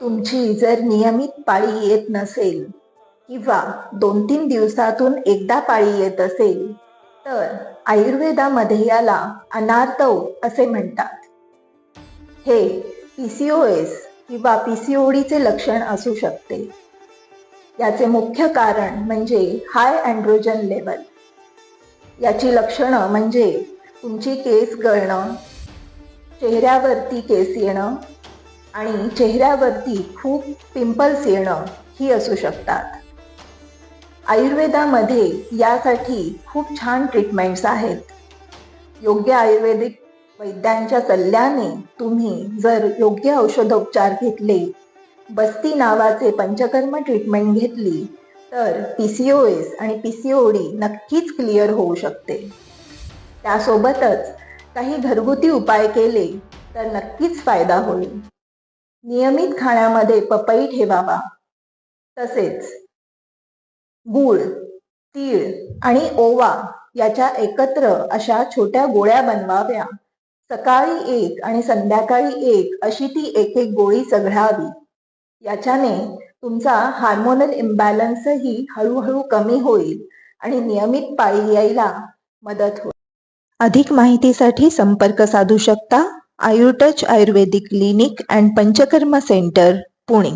तुमची जर नियमित पाळी येत नसेल किंवा दोन तीन दिवसातून एकदा पाळी येत असेल तर आयुर्वेदामध्ये याला अनार्तव असे म्हणतात. हे पी सी ओ एस किंवा पी सी ओ डीचे लक्षण असू शकते. याचे मुख्य कारण म्हणजे हाय अँड्रोजन लेवल. याची लक्षणं म्हणजे तुमची केस गळणं चेहऱ्यावरती केस येणं आणि चेहऱ्यावरती खूप पिंपल्स येणं ही असू शकतात. आयुर्वेदामध्ये यासाठी खूप छान ट्रीटमेंट्स आहेत. योग्य आयुर्वेदिक वैद्यांच्या सल्ल्याने तुम्ही जर योग्य औषधोपचार घेतले बस्ती नावाचे पंचकर्म ट्रीटमेंट घेतली तर पी सी ओ एस आणि पी सी ओ डी नक्कीच क्लिअर होऊ शकते. त्यासोबतच काही घरगुती उपाय केले तर नक्कीच फायदा होईल. नियमित खाण्यामध्ये पपई ठेवावा. तसेच गूळ तीळ आणि ओवा याच्या एकत्र अशा छोट्या गोळ्या बनवाव्या. सकाळी एक आणि संध्याकाळी एक अशी ती एक एक गोळी चघळावी. याच्याने तुमचा हार्मोनल इम्बॅलन्सही हळूहळू कमी होईल आणि नियमित पाळी यायला मदत होईल. अधिक माहितीसाठी संपर्क साधू शकता. Ayurtouch Ayurvedic clinic and Panchakarma centre Pune